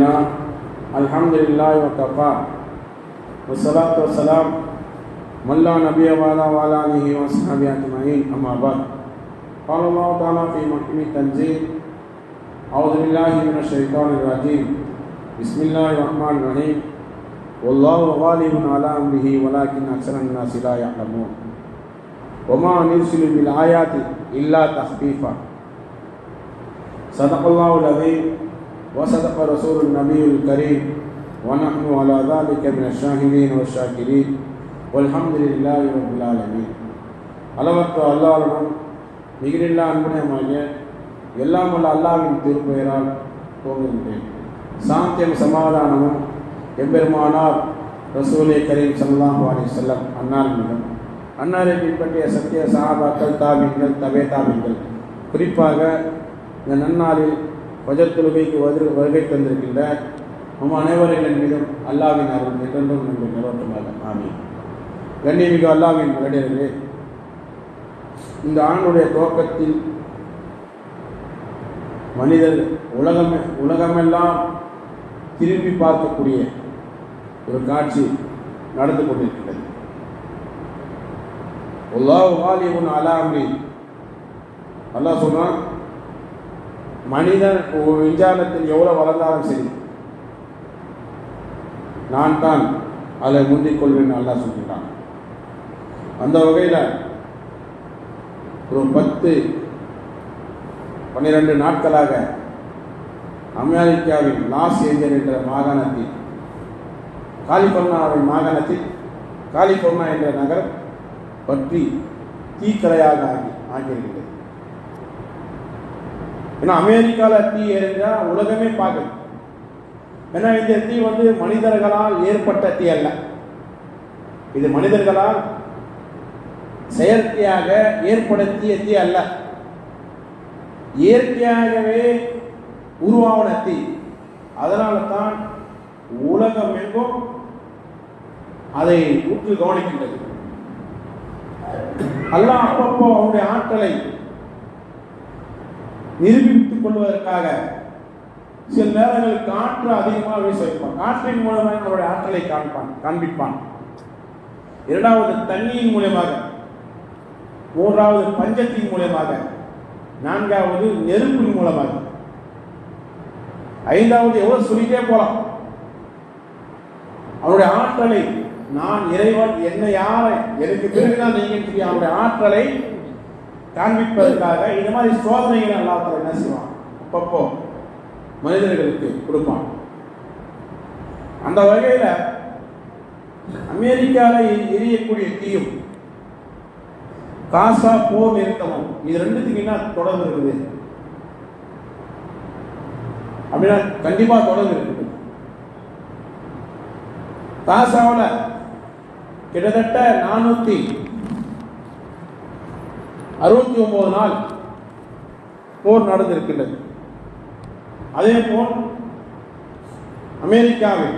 الحمد لله وكفى والصلاة والسلام من لا نبي بعد وعلى آله وصحبه أجمعين أما بعد. قال الله تعالى في محكم التنزيل أعوذ بالله من الشيطان الرجيم بسم الله الرحمن الرحيم والله غالب على أمره ولكن أكثر الناس لا يعلمون وما نرسل بالآيات إلا تخفيفا صدق الله العظيم وصدق رسول النبي الكريم ونحن على ذلك من الشاهدين والشاكرين والحمد لله رب العالمين அளவற்ற அல்லாஹ்வுடன் மிகிரில்லா அன்புடையமாகிய எல்லாம் வல்ல அல்லாவின் திருப்பெயரால் துவங்குகின்றேன் சாந்தியம் சமாதானமும் எம்பெருமானார் ரசூலே கரீம் ஸல்லல்லாஹு அலைஹி வஸல்லம் அன்னார் மீதும் அன்னாரை பின்பற்றிய சத்திய சஹாபாக்கள் தாபிங்கள் தபே தாபிங்கள் குறிப்பாக இந்த நன்னாளில் பஜர் தொழுகைக்கு வருகை வருகை தந்திருக்கின்ற நம் அனைவர்களின் மீதும் அல்லாவின் அருள் என்றென்றும் என்று நிலவட்டுமாக ஆமீன். கண்ணியமிகு அல்லாவின் மகளிர்களே இந்த ஆண்டுடைய துவக்கத்தில் மனிதர் உலகம் உலகமெல்லாம் திரும்பி பார்க்கக்கூடிய ஒரு காட்சி நடந்து கொண்டிருக்கிறது. அல்லாஹ் வாலிபுன் அலாமி அல்லாஹ் சொன்னான் மனிதன் விஞ்ஞானத்தில் எவ்வளோ வளர்ந்தாலும் சரி நான் தான் அதை முந்திக் கொள்வேன் நல்லா சொல்கிறான் அந்த வகையில் ஒரு பத்து பன்னிரண்டு நாட்களாக அமெரிக்காவின் லாஸ் ஏஞ்சல் என்ற மாகாணத்தில் காலிபோர்னியாவின் மாகாணத்தில் காலிபோர்னியா என்ற நகரம் பற்றி தீக்கரையாக ஆகி ஆகியிருக்கிறது. ஏன்னா அமெரிக்காவில் தீ எரிஞ்சா உலகமே பார்க்குது ஏன்னா இந்த தீ வந்து மனிதர்களால் ஏற்பட்ட தீ அல்ல. இது மனிதர்களால் செயற்கையாக ஏற்படுத்திய தீ அல்ல. இயற்கையாகவே உருவான தீ. அதனால தான் உலகம் எங்கும் அதை உற்று கவனிக்கின்றது. அல்லாஹ் அப்பப்போ அவனுடைய ஆற்றலை நிரூபித்துக் கொள்வதற்காக சில நேரங்களில் காற்று அதிகமாக வீசிப்பான் காற்றின் மூலமாக நம்மளுடைய ஆற்றலை காண்பான் காண்பிப்பான். இரண்டாவது தண்ணியின் மூலமாக மூன்றாவது பஞ்சத்தின் மூலயமாக நான்காவது நெருப்பின் மூலமாக. ஐந்தாவது எவ்வளவு சொல்லிட்டே போலாம். அவருடைய ஆற்றலை நான் இறைவன் என்ன யாரை எனக்கு பிறகுதான் நீங்க தெரியும். அவருடைய ஆற்றலை காண்பிப்பதற்காக இந்த மாதிரி சோதனைகளை அல்லாஹ் என்ன செய்வான்? அப்பப்போ மனிதர்களுக்கு கொடுப்பான். அந்த வகையில் அமெரிக்காவில் எரியக்கூடிய தீயும் காசா போர் நிறுத்தமும் இது ரெண்டுத்துக்கு என்ன தொடர்பு இருக்குது? அப்படின்னா கண்டிப்பாக தொடர்பு இருக்குது. காசாவில் கிட்டத்தட்ட நானூற்றி அறுபத்தி ஒன்பது நாள் போர் நடந்திருக்கின்றது. அதே போல் அமெரிக்காவில்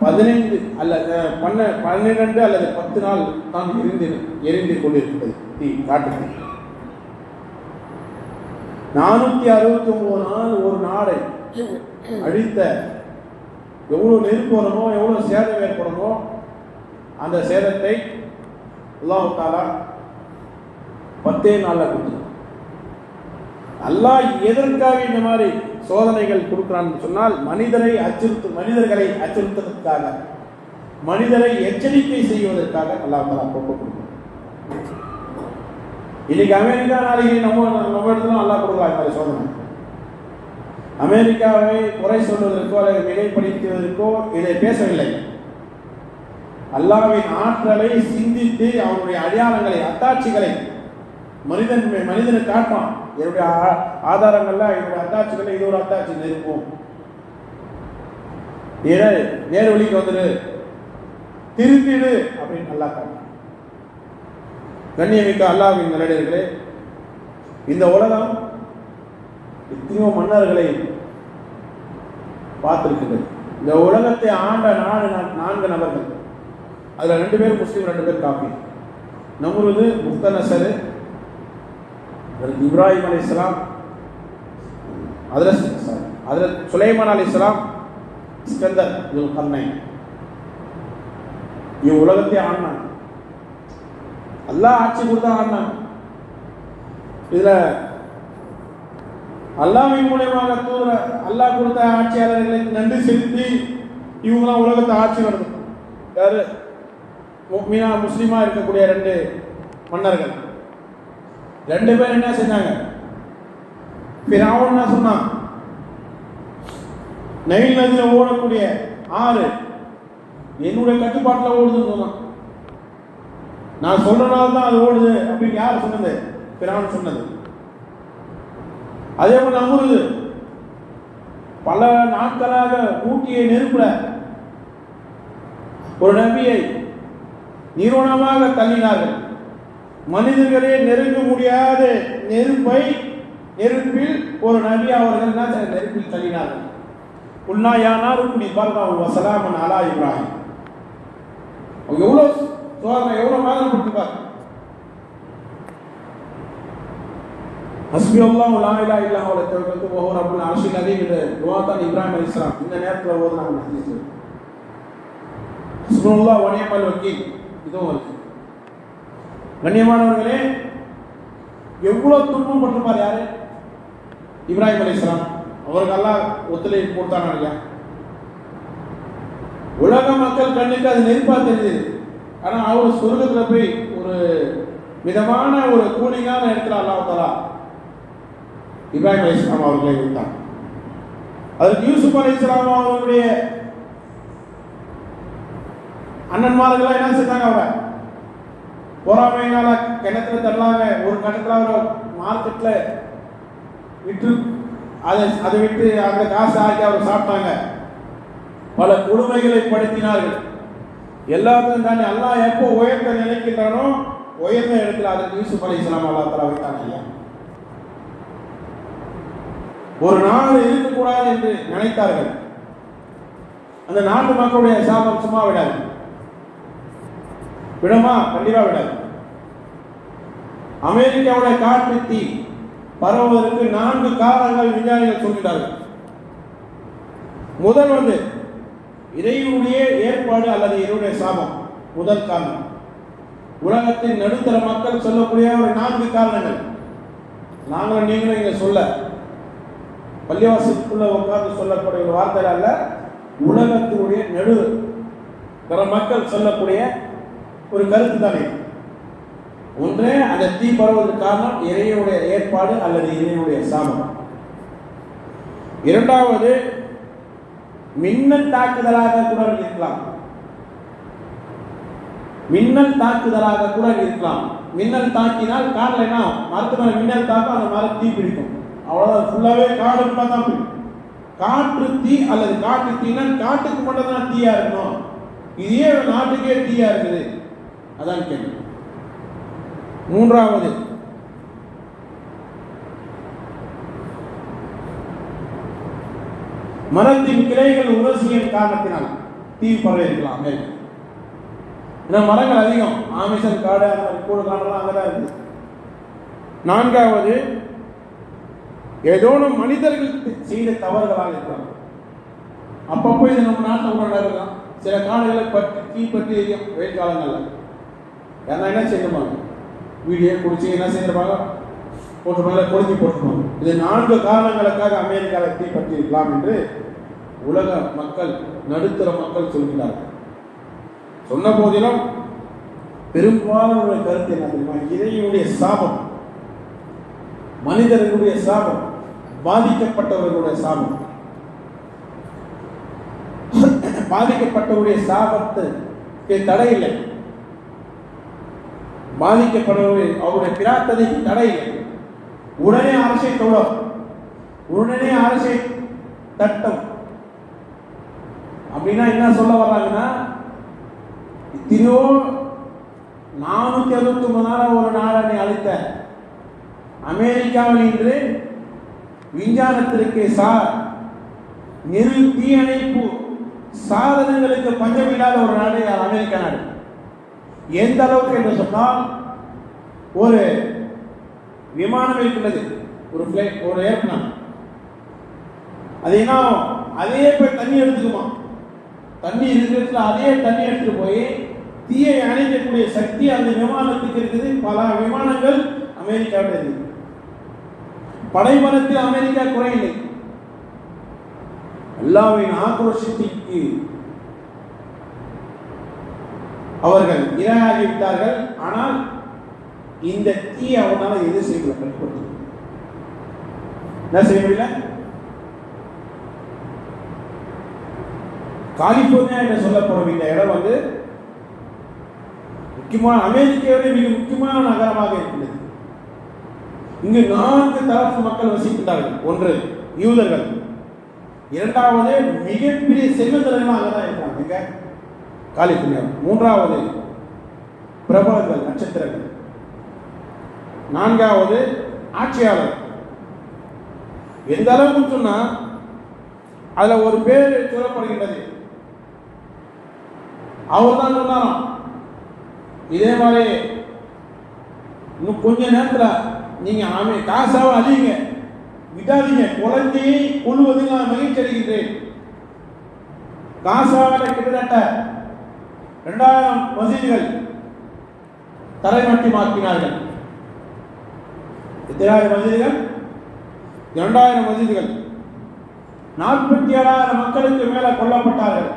பதினைந்து அல்லது பன்ன பன்னிரண்டு அல்லது பத்து நாள் தான் எரிந்து எரிந்து கொண்டிருக்கிறது தீ காட்டு நானூத்தி அறுபத்தி ஒன்பது நாள் ஒரு நாடை அழித்த எவ்வளவு நெருப்பு வருமோ எவ்வளவு சேதம் ஏற்படுமோ அந்த சேதத்தை அல்லாஹு பத்தே நாளில் கொடுத்துரும். அல்லாஹ் எதற்காக இந்த மாதிரி சோதனைகள் கொடுக்கிறான்னு சொன்னால் மனிதரை அச்சுறுத்து மனிதர்களை அச்சுறுத்துவதற்காக மனிதரை எச்சரிக்கை செய்வதற்காக அல்லாஹ் தலா கொடுக்க கொடுக்கும் இன்னைக்கு அமெரிக்கா நாளைக்கு நம்ம நம்ம இடத்துல அல்லாஹ் கொடுக்கலாம் இந்த மாதிரி சோதனை. அமெரிக்காவை குறை சொல்வதற்கோ அல்லது மிகைப்படுத்துவதற்கோ இதை பேசவில்லை. அல்லாவின் ஆற்றலை சிந்தித்து அவனுடைய அடையாளங்களை அத்தாட்சிகளை மனிதன் மனிதனை காட்டுவான் என்னுடைய ஆதாரங்கள்ல என்னுடைய அத்தாட்சிகள் இது ஒரு அத்தாட்சி நெருப்போம் நேர் வழிக்கு வந்துடு திருந்திடு அப்படின்னு நல்லா காட்டுறான். கண்ணியமிக்க அல்லாவின் நிலையர்களே இந்த உலகம் எத்தனையோ மன்னர்களை பார்த்திருக்கின்றது இந்த உலகத்தை ஆண்ட நாடு நான்கு நபர்கள். அதுல ரெண்டு பேர் முஸ்லீம் ரெண்டு பேர் காப்பி நம்முறது முக்தனசரு இப்ராஹிம் அலி இஸ்லாம் அதில் அதில் சுலைமான் அலி இஸ்லாம் ஸ்கந்தர் இதுல் கர்ணை இவன் உலகத்தை ஆடினான் அல்லாஹ் ஆட்சி கொடுத்தா ஆடினான் இதுல அல்லாஹ்வின் மூலியமாக தூர அல்லாஹ் கொடுத்த ஆட்சியாளர்களுக்கு நன்றி செலுத்தி இவங்களாம் உலகத்தை ஆட்சி நடத்தும் யாரு? மீனா முஸ்லீமா இருக்கக்கூடிய ரெண்டு மன்னர்கள். ரெண்டு பேர் என்ன செஞ்சாங்க? பிராவன் என்ன சொன்னான் நைல் நதியில் ஓடக்கூடிய ஆறு என்னுடைய கட்டுப்பாட்டில் ஓடுதுன்னு சொன்னான். நான் சொல்றனால தான் அது ஓடுது அப்படின்னு யார் சொன்னது? பிராவன் சொன்னது. அதே போல நம்புறது பல நாட்களாக ஊட்டியை நெருப்புல ஒரு நபியை நிறுவனமாக தள்ளினார்கள். மனிதர்களே நெருங்க முடியாத. நெருப்பை நெருப்பில் ஒரு நபி அவர்கள் என்ன நெருப்பில் தள்ளினார்கள். உன்னா யானார் குடி பர்காவு சலாமன் அலா இப்ராஹிம். எவ்வளோ சோதனை எவ்வளோ எவ்வளவு வேதனைப்பட்டிருப்பார் ஹஸ்பி அல்லாஹ் லா இலாஹ இல்லா ஹுவ தவக்கல்து ஒவ்வொரு ரப்புல் அர்ஷில் அதீம் என்ற துவாத்தான் இப்ராஹிம் அலி இஸ்லாம் இந்த நேரத்தில் ஓதுனாங்க ஹதீஸ். ஹஸ்புல்லாஹ் வ வக்கீல். இதுவும் இருக்கு கண்ணியமானவர்களே எவ்வளவு துன்பம் பட்டிருப்பார் யாரு? இப்ராஹிம் அலைஹிஸ்ஸலாம் அவருக்கு அல்லாஹ் ஒத்துழைப்பு கொடுத்தானா இல்லையா? உலக மக்கள் கண்ணுக்கு அது நெருப்பா தெரியுது. ஆனா அவர் சொர்க்கத்துல போய் ஒரு மிதமான ஒரு கூலிங்கான இடத்துல அல்லாஹ் இப்ராஹிம் அலி இஸ்லாம் அவர்களை வைத்தார் அதற்கு யூசுப் அலி இஸ்லாம் அவர்களுடைய அண்ணன்மார்கள் என்ன செஞ்சாங்க அவரை? பொறாமையினால கிணத்துல தள்ளாங்க ஒரு கணக்கில் அவர் மார்க்கெட்ல விட்டு அதை அதை விட்டு அந்த காசு ஆக்கி அவர் சாப்பிட்டாங்க. பல கொடுமைகளை படுத்தினார்கள். எல்லாத்தையும் தாண்டி அல்லா எப்போ உயர்த்த நினைக்கின்றானோ உயர்ந்த இடத்துல அதற்கு யூசுப் அலி இஸ்லாம் அல்லா தலா வைத்தாங்க இல்லையா? ஒரு நாள் இருக்கக்கூடாது என்று நினைத்தார்கள். அந்த நாட்டு மக்களுடைய சாபம் சும்மா விடாது. விடுமா? கண்டிப்பா விடாது. அமெரிக்காவுடைய காற்று தீ பரவுவதற்கு நான்கு காரணங்கள் விஞ்ஞானிகள் சொல்கிறார்கள். முதல் வந்து இறைவனுடைய ஏற்பாடு அல்லது இறைவனுடைய சாபம். முதல் காரணம். உலகத்தின் நடுத்தர மக்கள் சொல்லக்கூடிய ஒரு நான்கு காரணங்கள். நாங்களும் நீங்களும் இங்க சொல்ல பள்ளிவாசத்துக்குள்ள உட்கார்ந்து சொல்லக்கூடிய ஒரு வார்த்தை அல்ல உலகத்தினுடைய நடு தர மக்கள் சொல்லக்கூடிய ஒரு கருத்து தானே? ஒன்று அந்த தீ பரவுவதற்கு காரணம் இறைவனுடைய ஏற்பாடு அல்லது இறைவனுடைய சாமம் இரண்டாவது மின்னல் தாக்குதலாக கூட இருக்கலாம். மின்னல் தாக்குதலாக கூட இருக்கலாம். மின்னல் தாக்கினால் காட்டில் என்ன? மரத்து மேலே மின்னல் தாக்கும் அந்த மரம் தீ பிடிக்கும். அவ்வளோதான் ஃபுல்லாவே காடு ஃபுல்லாக தான் பிடிக்கும் காற்று தீ அல்லது காட்டு தீனால் காட்டுக்கு மட்டும் தான் தீயா இருக்கணும். இதே நாட்டுக்கே தீயா இருக்குது. அதான் கேள்வி. மூன்றாவது. மரத்தின் கிளைகள் உரசியின் காரணத்தினால் தீ பரவி இருக்கலாம். அமெரிக்கா ஏன்னா மரங்கள் அதிகம். ஆமிசன் காடு அந்த மாதிரி காடெல்லாம் அங்கதான் இருக்கு. நான்காவது ஏதோனும் மனிதர்கள் செய்த தவறுகளாக இருக்கலாம். அப்பப்போ இது நம்ம நாட்டில் கூட நடக்கலாம். சில காடுகளை பற்றி தீ பற்றி எரியும் வெயில் காலங்களில். ஏன்னா என்ன செய்யணுமாங்க வீடியோ குடிச்சு என்ன செய்யறாங்க போட்டுருப்பாங்க கொளுத்தி போட்டுருப்பாங்க இது நான்கு காரணங்களுக்காக அமெரிக்காவில் தீ இருக்கலாம் என்று உலக மக்கள் நடுத்தர மக்கள் சொல்கிறார்கள். சொன்ன போதிலும் பெரும்பாலான கருத்து என்ன தெரியுமா? இறைவனுடைய சாபம் மனிதர்களுடைய சாபம் பாதிக்கப்பட்டவர்களுடைய சாபம். பாதிக்கப்பட்டவருடைய சாபத்துக்கு தடையில்லை. பாதிக்கப்படுவதை அவருடைய பிரார்த்தனைக்கு தடை. உடனே அரசை தொழும் உடனே அரசை தட்டம். அப்படின்னா என்ன சொல்ல வர்றாங்கன்னா எத்தனையோ நானூத்தி அறுபத்தி ஒன்பதான ஒரு நாளனை அழைத்த. அமெரிக்காவில் இன்று விஞ்ஞானத்திற்கு சா நெரு தீயணைப்பு சாதனங்களுக்கு பஞ்சமில்லாத ஒரு நாடு அமெரிக்க நாடு. எந்த அளவுக்கு என்று சொன்னால் ஒரு விமானம் இருக்கிறது ஒரு பிளேட் ஒரு ஏர்பிளான் அது என்ன அதே போய் தண்ணி எடுத்துக்குமா? தண்ணி இருக்கிறதுல அதே தண்ணி எடுத்துட்டு போய் தீயை அணைக்கக்கூடிய சக்தி அந்த விமானத்துக்கு இருக்குது. பல விமானங்கள் அமெரிக்காவில் இருக்குது. படைபலத்தில் அமெரிக்கா குறையில்லை. அல்லாவின் ஆக்ரோஷத்திற்கு அவர்கள் இரையாகிவிட்டார்கள் ஆனால் இந்த தீ அவனால் எது செய்யல கட்டுப்படுத்த என்ன செய்ய முடியல? காலிபோர்னியா என்று சொல்லப்படும் இந்த இடம் வந்து முக்கியமான அமெரிக்காவிலே மிக முக்கியமான நகரமாக இருக்கிறது இங்கு நான்கு தரப்பு மக்கள் வசிக்கின்றார்கள். ஒன்று யூதர்கள். இரண்டாவது மிகப்பெரிய செல்வந்தர்களாக தான் இருக்கிறாங்க காலி புண்ணியம். மூன்றாவது பிரபலங்கள் நட்சத்திரங்கள். நான்காவது ஆட்சியாளர். எந்த அளவுக்கு சொன்னா அதுல ஒரு பேர் சொல்லப்படுகின்றது. அவர் தான் சொன்னாராம் இதே மாதிரி இன்னும் கொஞ்ச நேரத்தில் நீங்க ஆமே காசாக அழியுங்க. விடாதீங்க. குழந்தையை கொள்வது நான் மகிழ்ச்சி அடைகின்றேன் காசாவில் கிட்டத்தட்ட இரண்டாயிரம் மசீதிகள் தரைமட்டமாக்கினார்கள் எத்தனாயிரம் மசீதிகள் இரண்டாயிரம் மசீதிகள் நாற்பத்தி ஏழாயிரம் மக்களுக்கு மேல கொல்லப்பட்டார்கள்.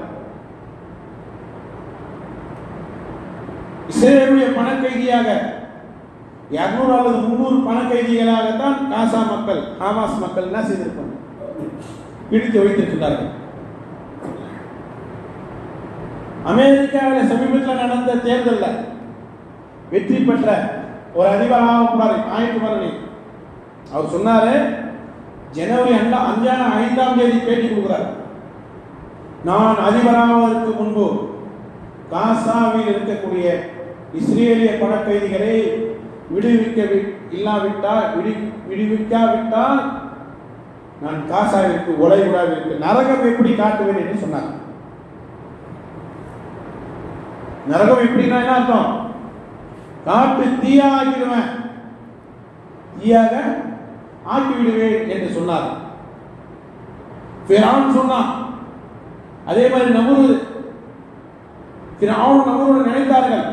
இஸ்ரேலுடைய பணக்கைதியாக இருநூறு அல்லது முன்னூறு பணக்கைதிகளாகத்தான் காசா மக்கள் ஹமாஸ் மக்கள் என்ன செய்திருப்பாங்க? பிடித்து வைத்திருக்கிறார்கள் அமெரிக்காவில் சமீபத்தில் நடந்த தேர்தலில் வெற்றி பெற்ற ஒரு அதிபராக கூடாது ஆயிரத்தி அவர் சொன்னாரு ஜனவரி அண்டா அஞ்சாம் ஐந்தாம் தேதி பேட்டி கொடுக்குறார். நான் அதிபராவதற்கு முன்பு காசாவில் இருக்கக்கூடிய இஸ்ரேலிய பணக்கைதிகளை விடுவிக்க இல்லாவிட்டால் விடு விடுவிக்காவிட்டால் நான் காசாவிற்கு உலை விடாவிற்கு நரகம் எப்படி காட்டுவேன் என்று சொன்னார். நரகம் எப்படின்னா என்ன அர்த்தம்? காட்டு தீயா ஆக்கிடுவேன் தீயாக ஆக்கி விடுவேன் என்று சொன்னார். ஃபிரௌன் சொன்னான். அதே மாதிரி நமுரு ஃபிரௌன் நமுரு நினைத்தார்கள்.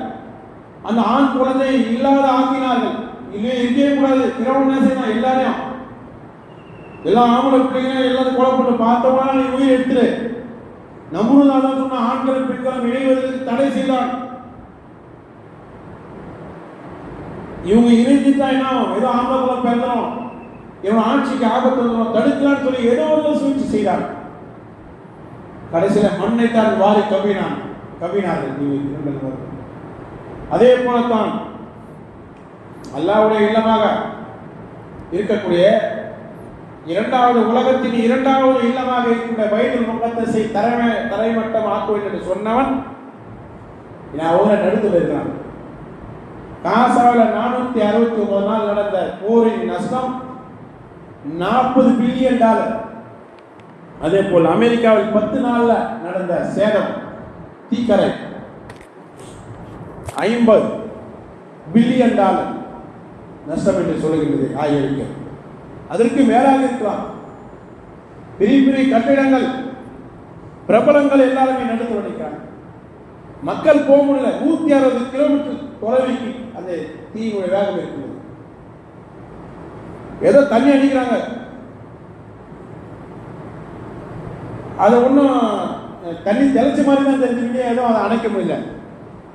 அந்த ஆண் குழந்தையை இல்லாத ஆக்கினார்கள். இல்லையே இருக்கவே கூடாது. ஃபிரௌன் என்ன செய்யணும் எல்லாரையும் எல்லா ஆம்பளை பிள்ளைங்களையும் எல்லாரும் கொலை பண்ணு பார்த்தவனா? நீ உயிர் எடுத்துரு. நமுருதான் தான் சொன்ன ஆண்களும் பெண்களும் இணைவதற்கு தடை செய்தான் இவங்க இணைஞ்சிட்டா என்ன ஏதோ ஆம்பளை குலம் பிறந்தோம். இவன் ஆட்சிக்கு ஆபத்து வந்துடும் சொல்லி ஏதோ ஒரு சூழ்ச்சி செய்தார். கடைசியில மண்ணை தான் வாரி கவினான். கவினார்கள். அதே போலத்தான் அல்லாவுடைய இல்லமாக இருக்கக்கூடிய இரண்டாவது உலகத்தின் இரண்டாவது இல்லமாக இருக்கின்ற பைபிள் முகத்தசை தரமே தரைமட்டம் ஆக்குவேன் என்று சொன்னவன் நான் ஊரை நடுத்தில் இருக்கிறான் காசாவில் நானூத்தி அறுபத்தி ஒன்பது நாள் நடந்த போரின் நஷ்டம் நாற்பது பில்லியன் டாலர். அதே போல் அமெரிக்காவில் பத்து நாள்ல நடந்த சேதம் தீக்கரை ஐம்பது பில்லியன் டாலர் நஷ்டம் என்று சொல்லுகின்றது. ஆகியிருக்கிறது அதற்கு மேலாக இருக்கலாம் பெரிய பெரிய கட்டிடங்கள் பிரபலங்கள் எல்லாருமே நடந்து உடைக்கிறாங்க மக்கள் போக முடியல. நூத்தி அறுபது கிலோமீட்டர் தொலைவிக்கு அந்த தீயினுடைய வேகம் இருக்குது ஏதோ தண்ணி அடிக்கிறாங்க. அதை ஒன்றும் தண்ணி தெளிச்ச மாதிரி தான் தெரிஞ்சுக்கிட்டே ஏதோ அதை அணைக்க முடியல.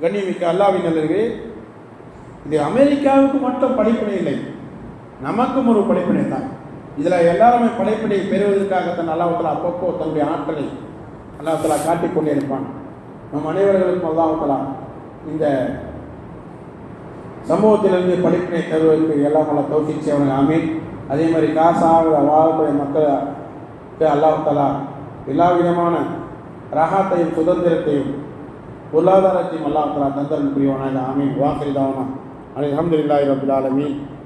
கண்ணியமிக்க அல்லாவின் நல்லது இது அமெரிக்காவுக்கு மட்டும் படிப்பினை இல்லை. நமக்கும் ஒரு படைப்பினை தான். இதில் எல்லாருமே படைப்பினை பெறுவதற்காகத்தான் அல்லாஹால அப்பப்போ தன்னுடைய ஆட்களை அல்லாஹாலா காட்டிக்கொண்டே இருப்பான். நம் அனைவர்களுக்கும் அல்லாஹலா இந்த சமூகத்திலிருந்து படிப்பினை தருவதற்கு எல்லாம் அல்ல தோசிச்சு அவனுக்கு ஆமீன். அதே மாதிரி காசாக வாழக்கூடிய மக்களுக்கு அல்லாஹலா எல்லா விதமான ரகாத்தையும் சுதந்திரத்தையும் பொருளாதாரத்தையும் அல்லாஹலா தந்தரன் புரிவானாக. ஆமீன். வாக்கரிதாவனா அலமதுல்லாஹி ரபுல் ஆலமீன்.